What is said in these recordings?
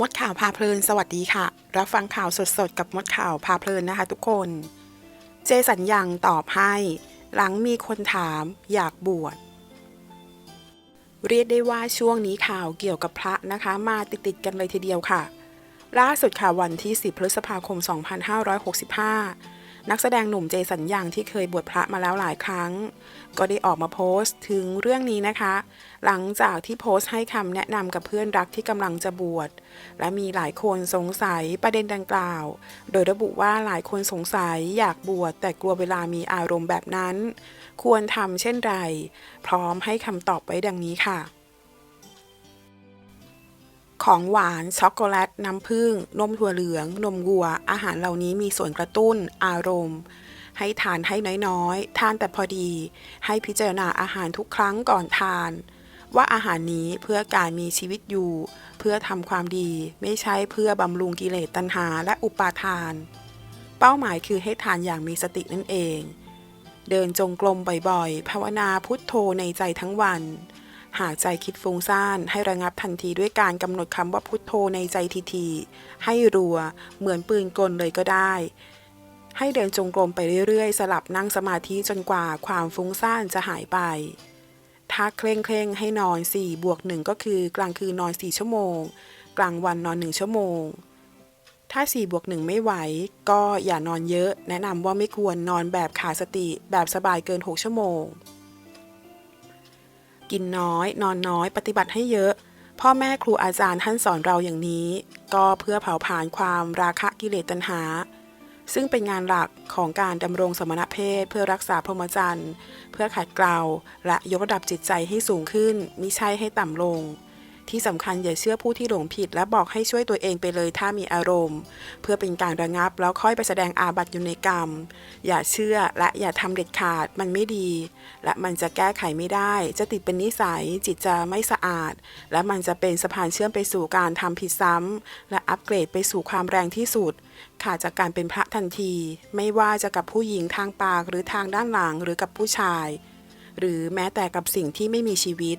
มดข่าวพาเพลิน สวัสดีค่ะ รับฟังข่าวสดๆ กับมดข่าวพาเพลินนะคะทุกคน เจสันยังตอบให้ หลังมีคนถามอยากบวช เรียกได้ว่าช่วงนี้ข่าวเกี่ยวกับพระนะคะ มาติดๆกันเลยทีเดียวค่ะ ล่าสุดค่ะวันที่ 10 พฤษภาคม 2565 นักแสดงหนุ่มเจสัญญังที่เคยบวชพระมาแล้วหลายครั้ง ก็ได้ออกมาโพสต์ถึงเรื่องนี้นะคะ หลังจากที่โพสต์ให้คำแนะนำกับเพื่อนรักที่กำลังจะบวชและมีหลายคนสงสัยประเด็นดังกล่าว โดยระบุว่าหลายคนสงสัยอยากบวชแต่กลัวเวลามีอารมณ์แบบนั้น ควรทำเช่นไร พร้อมให้คำตอบไว้ดังนี้ค่ะ ของหวานช็อกโกแลต น้ำผึ้งนมถั่วเหลือง นมวัว อาหารเหล่านี้มีส่วนกระตุ้น อารมณ์ ให้ทานให้น้อยๆ ทานแต่พอดี ให้พิจารณาอาหารทุกครั้งก่อนทาน ว่าอาหารนี้เพื่อการมีชีวิตอยู่ เพื่อทำความดี ไม่ใช่เพื่อบำรุงกิเลสตัณหาและอุปาทาน เป้าหมายคือให้ทานอย่างมีสตินั่นเอง เดินจงกรมบ่อยๆ ภาวนาพุทโธในใจทั้งวัน หากใจคิดฟุ้งซ่านให้ระงับทันทีด้วยการกำหนดคำว่าพุทโธในใจทีๆให้รัว เหมือนปืนกลเลยก็ได้ ให้เดินจงกรมไปเรื่อยๆ สลับนั่งสมาธิจนกว่าความฟุ้งซ่านจะหายไป ถ้าเคร่งเคร่งๆให้นอน4บวก1ก็คือกลางคืนนอน 4 ชั่วโมง กลางวันนอน 1 ชั่วโมง ถ้า4บวก1ไม่ไหว ก็อย่านอนเยอะ แนะนำว่าไม่ควรนอนแบบขาดสติแบบสบายเกิน 6 ชั่วโมง กินน้อย นอนน้อย ปฏิบัติให้เยอะ พ่อแม่ครูอาจารย์ท่านสอนเราอย่างนี้ ก็เพื่อเผาผลาญความราคะกิเลสตัณหา ซึ่งเป็นงานหลักของการดำรงสมณเพศ เพื่อรักษาพรหมจรรย์ เพื่อขัดเกลาและยกระดับจิตใจให้สูงขึ้นมิใช่ให้ต่ำลง ที่สำคัญอย่าเชื่อผู้ที่หลงผิด และบอกให้ช่วยตัวเองไปเลยถ้ามีอารมณ์ เพื่อเป็นการระงับแล้วค่อยไปแสดงอาบัติอยู่ในกรรม อย่าเชื่อและอย่าทำเด็ดขาดมันไม่ดี และมันจะแก้ไขไม่ได้ จะติดเป็นนิสัย จิตจะไม่สะอาด และมันจะเป็นสะพานเชื่อมไปสู่การทำผิดซ้ำและอัปเกรดไปสู่ความแรงที่สุดขาดจากการเป็นพระทันที ไม่ว่าจะกับผู้หญิงทางปากหรือทางด้านหลังหรือกับผู้ชาย หรือแม้แต่กับสิ่งที่ไม่มีชีวิต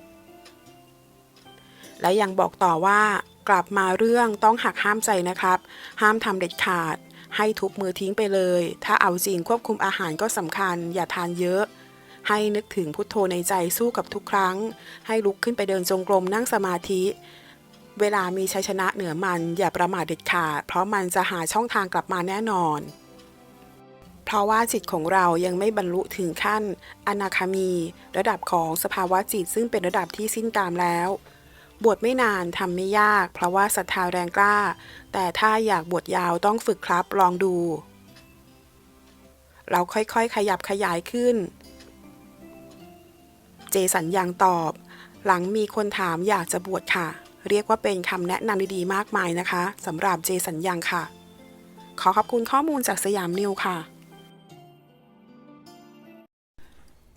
และยังบอกต่อว่ากลับมาเรื่องต้องหักห้ามใจนะครับ ห้ามทำเด็ดขาด ให้ทุบมือทิ้งไปเลย ถ้าเอาจริงควบคุมอาหารก็สำคัญ อย่าทานเยอะ ให้นึกถึงพุทโธในใจสู้กับทุกครั้ง ให้ลุกขึ้นไปเดินจงกรมนั่งสมาธิ เวลามีชัยชนะเหนือมัน อย่าประมาทเด็ดขาด เพราะมันจะหาช่องทางกลับมาแน่นอน เพราะว่าจิตของเรายังไม่บรรลุถึงขั้น อนาคามี ระดับของสภาวะจิตซึ่งเป็นระดับที่สิ้นกามแล้ว บวชไม่นานทำไม่ยาก เพราะว่าศรัทธาแรงกล้า แต่ถ้าอยากบวชยาวต้องฝึกครับลองดู เราค่อยๆขยับขยายขึ้น เจสันยังตอบ หลังมีคนถามอยากจะบวชค่ะ เรียกว่าเป็นคำแนะนำดีๆมากมายนะคะสำหรับเจสันยังค่ะ ขอขอบคุณข้อมูลจากสยามนิวค่ะ